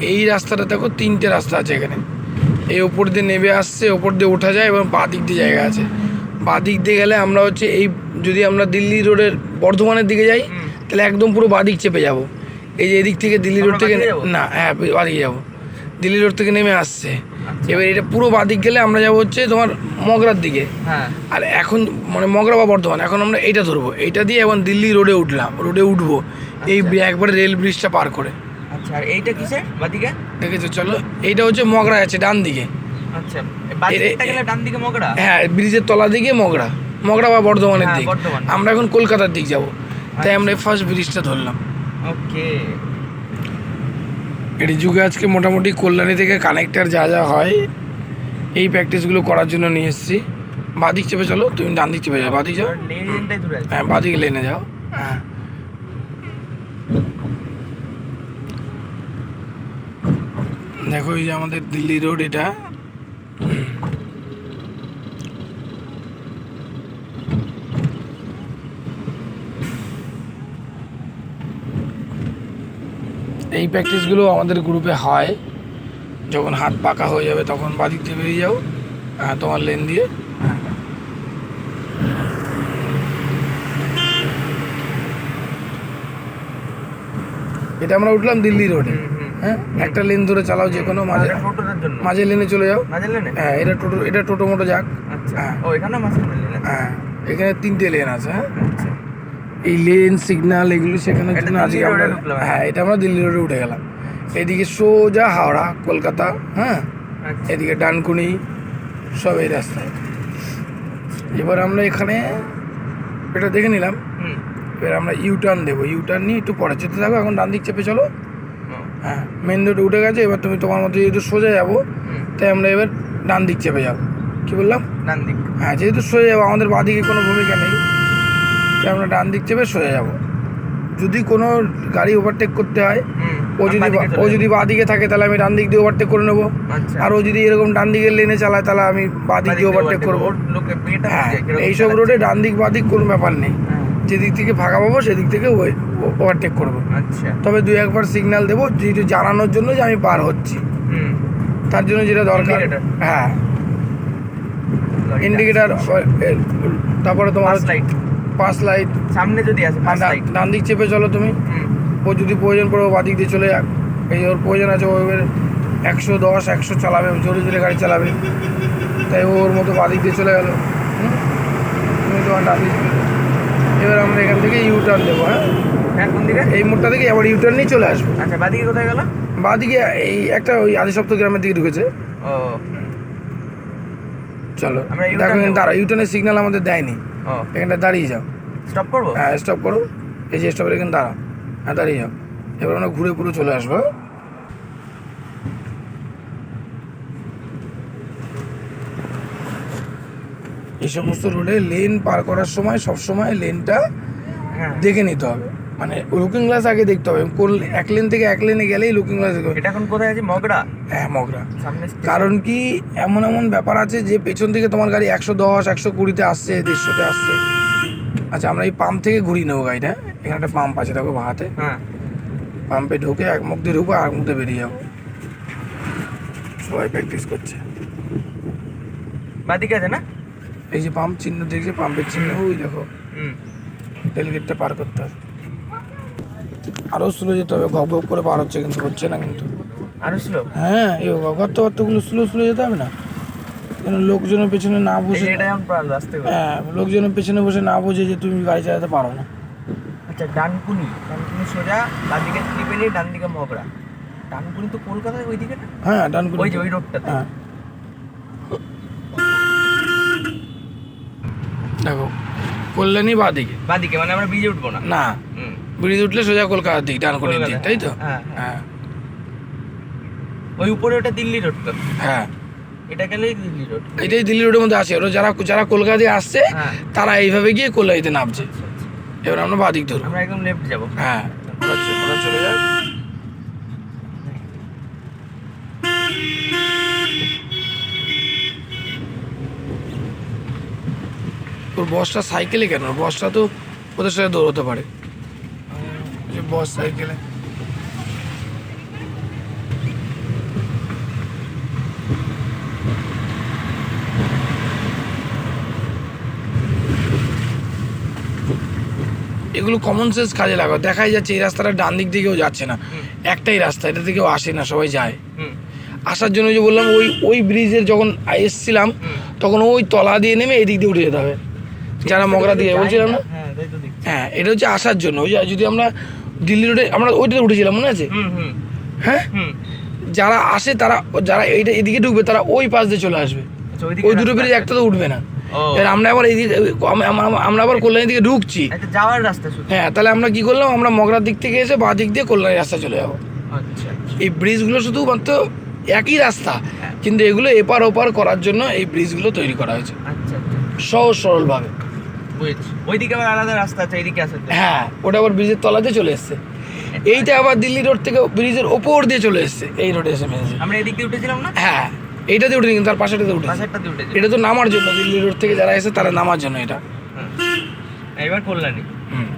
এই রাস্তাটা দেখো তিনটে রাস্তা আছে এখানে। এই ওপর দিয়ে নেমে আসছে ওপর দিয়ে ওঠা যায় এবং বাঁ দিক দিয়ে জায়গা আছে। বাঁ দিক দিয়ে গেলে আমরা হচ্ছে এই যদি আমরা দিল্লি রোডের বর্ধমানের দিকে যাই তাহলে একদম পুরো বাঁ দিক চেপে যাব। এই যে এদিক থেকে দিল্লি রোড থেকে? না হ্যাঁ বাঁ দিকে যাব। দিল্লি রোড থেকে নেমে আসছে। এবার এটা পুরো বাঁ দিক গেলে আমরা যাব হচ্ছে তোমার মগরার দিকে। হ্যাঁ। আর এখন মানে মগরা বা বর্ধমান এখন আমরা এইটা ধরবো। এইটা দিয়ে এখন দিল্লি রোডে উঠলাম রোডে উঠবো। এই আচ্ছা। একবারে রেল ব্রিজটা পার করে। আচ্ছা আর এইটা কিসের? বাদিকে? দেখেছ চলো এইটা হচ্ছে মগরা আছে ডান দিকে। আচ্ছা বাদিকটা গেলে ডান দিকে মগড়া? হ্যাঁ ব্রিজের তলা দিকে মগরা মগরা বা বর্ধমানের হ্যাঁ, দিক। আমরা এখন কলকাতার দিক যাব। তাই আমরা ফার্স্ট ব্রিজটা ধরলাম। ওকে। এটি যুগে আজকে মোটামুটি কল্যাণী থেকে কানেক্টার যা যা হয় এই প্র্যাকটিসগুলো করার জন্য নিয়ে এসেছি। বাদিক চেপে চলো তুমি ডান দিক চেপে যাও বাদিক যাও। দূরে আছে হ্যাঁ বাদিকে লেনে যাও। হ্যাঁ। দেখো এই যে আমাদের দিল্লি রোড এটা। এই প্র্যাকটিসগুলো আমাদের গ্রুপে হয়। যখন হাত পাকা হয়ে যাবে তখন বাদিক দিয়ে বেরিয়ে যাও হ্যাঁ তোমার লেন দিয়ে। এটা আমরা উঠলাম দিল্লি রোডে। হ্যাঁ? একটা লেন ধরে চালাও যে কোনো মাঝে জন্য। মাঝে লেনে চলে যাও। মাঝে লেনে হ্যাঁ এটা টোটো এটা টোটো মোটো যাক। আচ্ছা। হ্যাঁ। ও এখানে লেনে হ্যাঁ এখানে তিনটে লেন আছে হ্যাঁ? আচ্ছা। এই লেন সিগন্যাল এগুলো সেখানে জন্য আজকে আমরা হ্যাঁ এটা আমরা দিল্লি রোডে উঠে গেলাম। এদিকে সোজা হাওড়া কলকাতা হ্যাঁ? আচ্ছা। এদিকে ডানকুনি সব এই রাস্তায়। এবার আমরা এখানে এটা দেখে নিলাম। এবার আমরা ইউ টার্ন দেবো। ইউ টার্ন নিয়ে একটু পরে যেতে থাকো এখন ডান দিক চেপে চলো। হ্যাঁ মেন রোডে উঠে গেছে এবার তুমি তোমার মতো যেহেতু সোজা যাব তাই আমরা এবার ডান দিক চেপে যাব। কি বললাম? ডান দিক। হ্যাঁ যেহেতু সোজা যাব আমাদের বাঁদিকে কোনো ভূমিকা নেই তাই আমরা ডান দিক চেপে সোজা যাব। যদি কোনো গাড়ি ওভারটেক করতে হয় ও যদি ও। যদি বাঁদিকে থাকে তাহলে আমি ডান দিক দিয়ে ওভারটেক করে নেব। আচ্ছা। আর ও যদি এরকম ডান দিকের লেনে চালায় তাহলে আমি বাঁদিক দিয়ে ওভারটেক করব। হ্যাঁ এইসব রোডে ডান দিক বাঁদিক কোনো ব্যাপার নেই। যেদিক থেকে ফাঁকা পাবো সেদিক থেকে ওভারটেক করব। আচ্ছা। তবে দুই একবার সিগন্যাল দেবো যেহেতু জানানোর জন্য যে আমি পার হচ্ছি। হুম। তার জন্য যেটা দরকার? হ্যাঁ। ইন্ডিকেটার তারপরে তোমার light। পাস লাইট সামনে যদি লাইট ডান দিক চেপে চলো তুমি। ও যদি প্রয়োজন পড়ে ও বাদিক দিয়ে চলে যাক। এই ওর প্রয়োজন আছে ও এবার একশো দশ একশো চালাবে জোরে জোরে গাড়ি চালাবে। তাই ওর মতো বাদিক দিয়ে চলে গেলো। তুমি তোমার ডান দিক। এবার আমরা এখান থেকে ইউ টার্ন দেবো হ্যাঁ? হ্যাঁ কোন দিকে? এই মোড়টা থেকে আবার ইউ টার্ন নিয়ে চলে আসব। আচ্ছা বাদিকে কোথায় গেল? বাদিকে এই একটা ওই আদি সপ্তাহ গ্রামের দিকে ঢুকেছে। ও। চলো দেখো দাঁড়া ইউটার্নের সিগন্যাল আমাদের দেয়নি। এখানটা দাঁড়িয়ে যাও। স্টপ করব? হ্যাঁ স্টপ করো। এই যে স্টপের এখানে দাঁড়াও। হ্যাঁ দাঁড়িয়ে যাও। এবার আমরা ঘুরে পুরো চলে আসব হ্যাঁ? এই সমস্ত রোডে লেন পার করার সময় সব সময় লেনটা হ্যাঁ। দেখে নিতে হবে। মানে লুকিং গ্লাস আগে দেখতে হবে। কোন এক লেন থেকে এক লেনে গেলেই লুকিং গ্লাস দেখতে হবে। এটা এখন কোথায় আছে? মগড়া হ্যাঁ মগরা। কারণ কি এমন এমন ব্যাপার আছে যে পেছন থেকে তোমার গাড়ি একশো দশ একশো কুড়িতে আসছে দেড়শোতে আসছে। আচ্ছা আমরা এই পাম্প থেকে ঘুরিয়ে নেব গাড়িটা। এখানে একটা পাম্প আছে দেখো বাহাতে হ্যাঁ। পাম্পে ঢুকে এক মুখ দিয়ে ঢুকবো আর মুখ দিয়ে বেরিয়ে যাব সবাই প্র্যাকটিস করছে। বাদিকে আছে না? এই যে পাম্প চিহ্ন দেখছে পাম্পের চিহ্ন ওই দেখো। হুম। রেলগেটটা পার করতে হবে। আরও স্লো যেতে হবে গপ গপ করে পার হচ্ছে কিন্তু হচ্ছে না কিন্তু। আরও স্লো হ্যাঁ এই গর্ত গর্তগুলো স্লো স্লো যেতে হবে না। যেন লোকজনের পেছনে না বসে। হ্যাঁ লোকজনের পেছনে বসে না বোঝে যে তুমি গাড়ি চালাতে পারো না। আচ্ছা ডানকুনি। ডানকুনি সোজা বাদিকে ত্রিবেণী ডান দিকে মগড়া ডানকুনি তো কলকাতায় ওই দিকে হ্যাঁ ডান করে ওই যে ওই রোডটাতে হ্যাঁ। দেখো কল্যাণী বা দিকে বাদিকে মানে আমরা ব্রিজে উঠবো না? না হুম। ব্রিজ উঠলে সোজা কলকাতার দিক ডানকুনির দিক তাই তো? হ্যাঁ, হ্যাঁ। ওই উপরে ওটা দিল্লি রোড তো? হ্যাঁ। এটা গেলেই দিল্লি রোড এটাই দিল্লি রোডের মধ্যে আছে ওরা যারা যারা কলকাতা দিয়ে আসছে হ্যাঁ। তারা এইভাবে গিয়ে কল্যাণীতে নামছে। এবার আমরা বাদিক আমরা একদম লেফট যাব। হ্যাঁ। চলে যায়। ওর বসটা সাইকেলে কেন? বসটা তো ওদের সাথে দৌড়তে পারে। বস সাইকেলে। এগুলো কমন সেন্স কাজে লাগাও। দেখাই যাচ্ছে এই রাস্তাটা ডান দিক দিকেও যাচ্ছে না। একটাই রাস্তা এটা থেকেও আসে না সবাই যায়। আসার জন্য যে বললাম ওই ওই ব্রিজের যখন এসছিলাম তখন ওই তলা দিয়ে নেমে এদিক দিয়ে উঠে যেতে হবে। যারা মগরা দিয়ে বলছিলাম না? হ্যাঁ হ্যাঁ এটা হচ্ছে আসার জন্য। ওই যদি আমরা দিল্লি রোডে আমরা ওইটাতে উঠেছিলাম মনে আছে? হ্যাঁ? যারা আসে তারা যারা এইটা এদিকে ঢুকবে তারা ওই পাশ দিয়ে চলে আসবে। আচ্ছা ওই দুটো ব্রিজ একটা তো উঠবে না। এবার আমরা আবার এইদিকে আম- আম- আমরা আবার কল্যাণীর দিকে ঢুকছি। যাওয়ার রাস্তা হ্যাঁ তাহলে আমরা কি করলাম? আমরা মগরার দিক থেকে এসে বাঁ দিক দিয়ে কল্যাণী রাস্তা চলে যাব। আচ্ছা এই ব্রিজগুলো শুধুমাত্র একই রাস্তা হ্যাঁ। কিন্তু এগুলো এপার ওপার করার জন্য এই ব্রিজগুলো তৈরি করা হয়েছে। আচ্ছা আচ্ছা। সহজ সরলভাবে। বুঝেছি। ওইদিকে আবার আলাদা রাস্তা আছে এইদিকে আছে হ্যাঁ ওটা আবার ব্রিজের তলাতে চলে এসছে। এইটা আবার দিল্লি রোড থেকে ব্রিজের ওপর দিয়ে চলে এসছে এই রোডে এসে মেরেছে আমরা এদিক দিয়ে উঠেছিলাম না? হ্যাঁ এইটাতে উঠেনি কিন্তু তার পাশেটাতে উঠে পাশেরটা দিয়ে এটা তো নামার জন্য দিল্লি রোড থেকে যারা এসে তারা নামার জন্য এটা। এবার কল্যাণী। হুম।